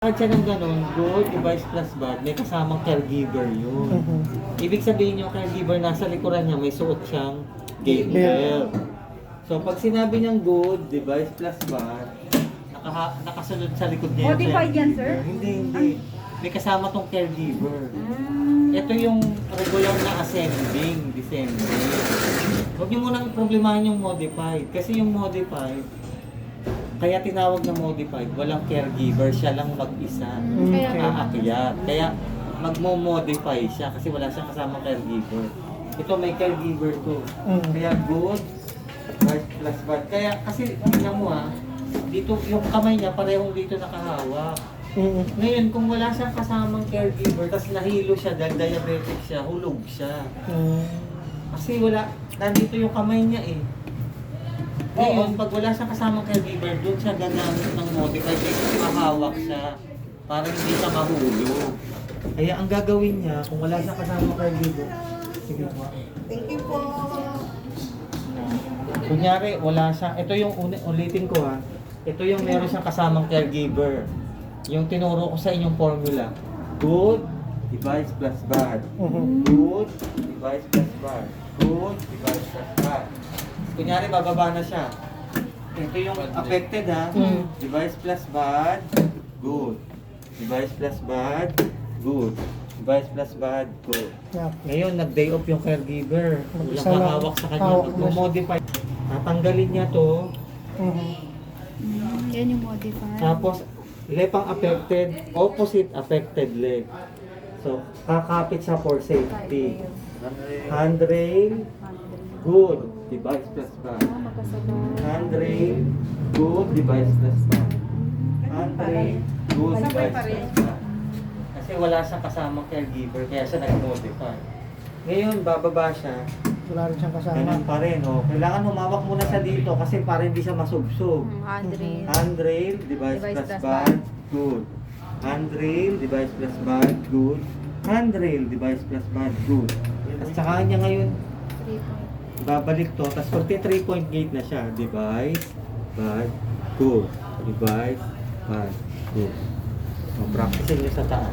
Kahit siya ng ganun, good device plus bad, may kasamang caregiver yun. Mhm. Ibig sabihin yung caregiver nasa likuran niya, may suot siyang gate Belt. So pag sinabi niyang good device plus bad, naka, nakasunod sa likod niya yung Modified yan, sir? caregiver. Hindi, hindi. May kasama tong caregiver. Mm. Ito yung regular na ascending, descending. Huwag niyo munang problemahin yung modified. Kasi yung modified, kaya tinawag na modified, walang caregiver, siya lang mag-isa. Mm, Kaya okay. Aakyat. Kaya magmo-modify siya kasi wala siyang kasamang caregiver. Ito may caregiver to. Mm. Kaya good, bad plus bad. Kaya kasi tingnan mo ah, dito yung kamay niya parehong dito nakahawak. Mhm. Ngayon, kung wala siyang kasamang caregiver, tapos nahilo siya dahil diabetic siya, hulog siya. Mm. Kasi wala, nandito yung kamay niya eh. Ngayon, pag wala siyang kasamang caregiver, doon siya gagamit ng modify kasi mahawak siya para hindi siya mahulog. Kaya ang gagawin niya, kung wala siyang kasamang caregiver, sige po. Thank you po. Kunyari, wala siya. Ito yung uni- ulitin ko ha. Ito yung meron siyang kasamang caregiver. Yung tinuro ko sa inyong formula. Good, device plus bad. Mhm. Good, device plus bad. Good, device plus bad. Kunyari, bababa na siya. Ito yung affected ha. Mm. Device plus bad, good. Device plus bad, good. Device plus bad, good. Yeah. Ngayon, nag-day off yung caregiver. Walang lang. hahawak sa kanya. Hawak na siya. Mag-modify. Tatanggalin niya to. Mhm. Yan yung modified. Tapos, left ang affected, opposite affected leg. So, kakapit siya for safety. Handrail, good. Device plus bad. Ah, magkasabay. Handrail, good. Device plus bad. Handrail, good. Rin. plus bad. Kasi wala siyang kasamang caregiver, kaya siya nag-modify. Ngayon, bababa siya. Wala rin siyang kasama. Ganun pa rin, oh. Kailangan humawak muna siya dito kasi para hindi siya masubsob. Handrail. Handrail, device, Device plus bad, good. Handrail, device plus bad, good. Handrail, device plus bad, good. At saka niya ngayon, Three point. Babalik to, tapos pag 3 point gate na siya, device, bad, good. Device, bad, good. So, practice nyo sa taas.